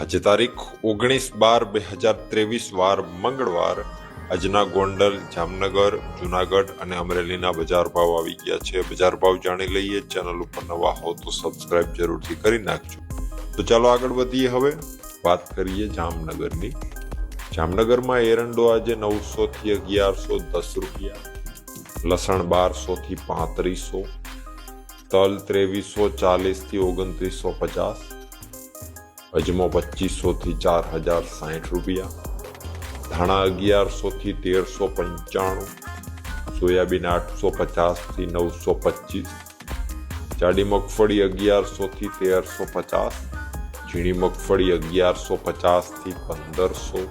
આજે તારીખ ઓગણીસ બાર બે હજાર ત્રેવીસ વાર મંગળવાર આજના ગોંડલ, જામનગર, જુનાગઢ અને અમરેલીના બજાર ભાવ આવી ગયા છે. બજાર ભાવ જાણી લઈએ. ચેનલ ઉપર નવા હો તો સબસ્ક્રાઇબ જરૂરથી કરી નાખજો. તો ચાલો આગળ વધીએ હવે. વાત કરીએ જામનગરની. જામનગરમાં એરંડો આજે નવસો થી અગિયારસો દસ રૂપિયા, લસણ બારસો થી પાંત્રીસો, તલ ત્રેવીસો ચાલીસથી ઓગણત્રીસો પચાસ અજમો પચીસો થી ચાર હજાર સાઠ રૂપિયા ધાણા અગિયારસો થી તેરસો પંચાણું સોયાબીન આઠસો પચાસ થી નવસો પચીસ જાડી મગફળી અગિયારસો થી તેરસો પચાસ ઝીણી મગફળી અગિયારસો પચાસ થી પંદરસો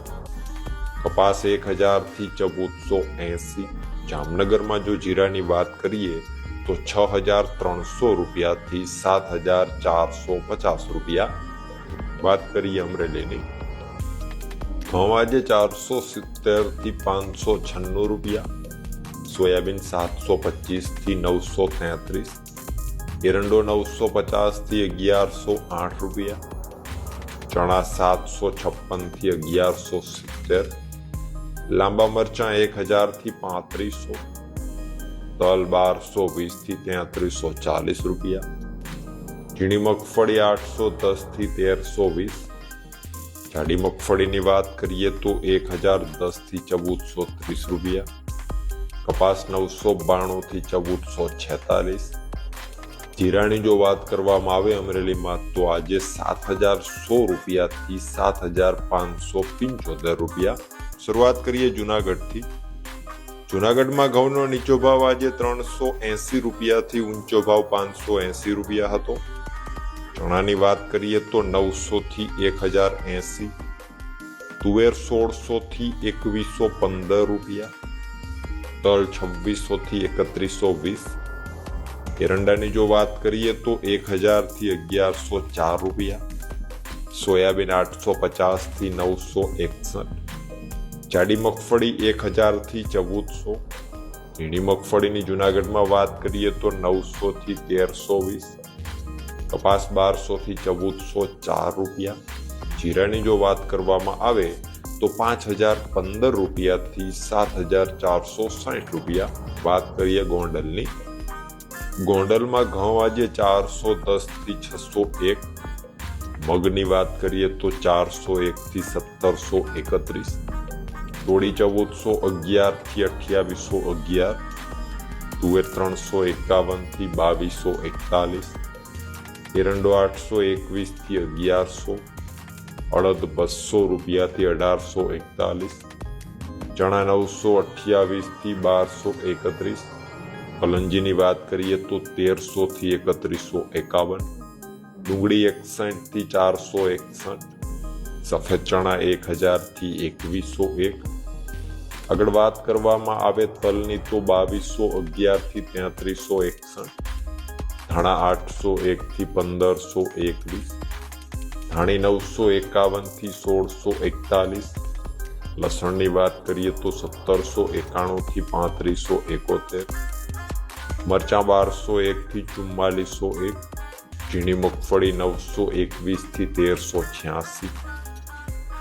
કપાસ એક હજાર થી ચૌદસો એસી જામનગરમાં જો જીરાની વાત કરીએ તો છ હજાર ત્રણસો રૂપિયાથી સાત હજાર ચારસો પચાસ રૂપિયા વાત કરીએ અમરેલીની ઘઉં આજે ચારસો સિત્તેર થી પાંચસો છન્નું રૂપિયા સોયાબીન સાતસો પચીસ થી નવસો તેત્રીસ એરંડો નવસો પચાસ થી અગિયારસો આઠ રૂપિયા ચણા સાતસો છપ્પન થી અગિયારસો સિત્તેર લાંબા મરચાં એક હજાર થી પાંત્રીસો તલ બારસો વીસ થી તેત્રીસો ચાલીસ રૂપિયા ઝીણી મગફળી આઠસો દસથી તેરસો વીસ. જાડી મગફળીની વાત કરીએ તો એક હજાર દસથી ચૌદસો ત્રીસ રૂપિયા. કપાસ નવસો બાણુંથી ચૌદસો છેતાલીસ. જીરાની જો વાત કરવામાં આવે અમરેલીમાં તો આજે સાત હજાર સો રૂપિયાથી સાત હજાર પાંચસો પંચોતેર રૂપિયા. શરૂઆત કરીએ જુનાગઢથી. જુનાગઢમાં ઘઉંનો નીચો ભાવ આજે ત્રણસો એંસી રૂપિયાથી ઊંચો ભાવ પાંચસો એંસી રૂપિયા હતો. ચણાની વાત કરીએ તો નવસોથી એક હજાર એંસી, તુવેર સોળસોથી એકવીસો પંદર રૂપિયા, તલ છવ્વીસોથી એકત્રીસો વીસ. એરંડાની જો વાત કરીએ તો એક હજારથી અગિયારસો ચાર રૂપિયા, સોયાબીન આઠસો પચાસથી નવસો એકસઠ. જાડી મગફળી એક હજારથી ચૌદસો. ઝીણી મગફળીની જુનાગઢમાં વાત કરીએ તો નવસોથી તેરસો વીસ. કપાસ બારસો થી ચૌદસો ચાર રૂપિયા જીરાની જો વાત કરવામાં આવે તો પાંચ હજાર પંદર રૂપિયાથી સાત હજાર ચારસો સાઠ રૂપિયા વાત કરીએ ગોંડલની ગોંડલમાં ઘઉં આજે ચારસો દસ થી છસો એક મગની વાત કરીએ તો ચારસો એક થી સત્તરસો એકત્રીસ તોડી ચૌદસો અગિયાર થી અઠ્યાવીસો અગિયાર તુવેર ત્રણસો એકાવન થી બાવીસો એકતાલીસ એરંડો આઠસો એકવીસથી અગિયારસો, અડદ બસો રૂપિયાથી અઢારસો એકતાલીસ, ચણા નવસો અઠ્યાવીસથી બારસો એકત્રીસ કલંજીની વાત કરીએ તો તેરસોથી એકત્રીસો એકાવન, ડુંગળી એકસઠથી ચારસો એકસઠ, સફેદ ચણા એક હજારથી એકવીસો એક. આગળ વાત કરવામાં આવે તલની તો બાવીસો અગિયારથી તેત્રીસો એકસઠ. ધાણા આઠસો એક થી પંદરસો એકવીસ ધાણી નવસો એકાવન થી સોળસો એકતાલીસ લસણની વાત કરીએ તો સત્તરસો એકાણું થી પાંત્રીસો એકોતેર મરચાં બારસો એક થી ચુમ્માલીસો એક ઝીણી મગફળી નવસો એકવીસ થી તેરસો છ્યાસી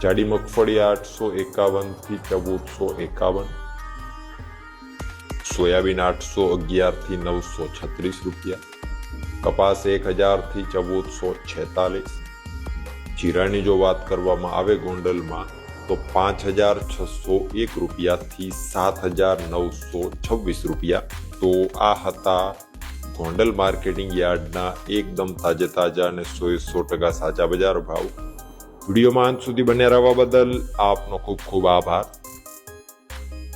જાડી મગફળી આઠસો એકાવન થી ચૌદસો એકાવન સોયાબીન આઠસો અગિયાર થી નવસો છત્રીસ રૂપિયા કપાસ એક હજારથી ચૌદસો છેતાલીસ. જીરાની જો વાત કરવામાં આવે ગોંડલમાં, તો પાંચ હજાર છસો એક રૂપિયાથી સાત હજાર નવસો છવ્વીસ રૂપિયા. તો આ હતા ગોંડલ માર્કેટિંગ યાર્ડના એકદમ તાજે તાજા અને સો સો ટકા સાચા બજાર ભાવ. વિડીયોમાં અંત સુધી બન્યા રહેવા બદલ આપનો ખૂબ ખૂબ આભાર.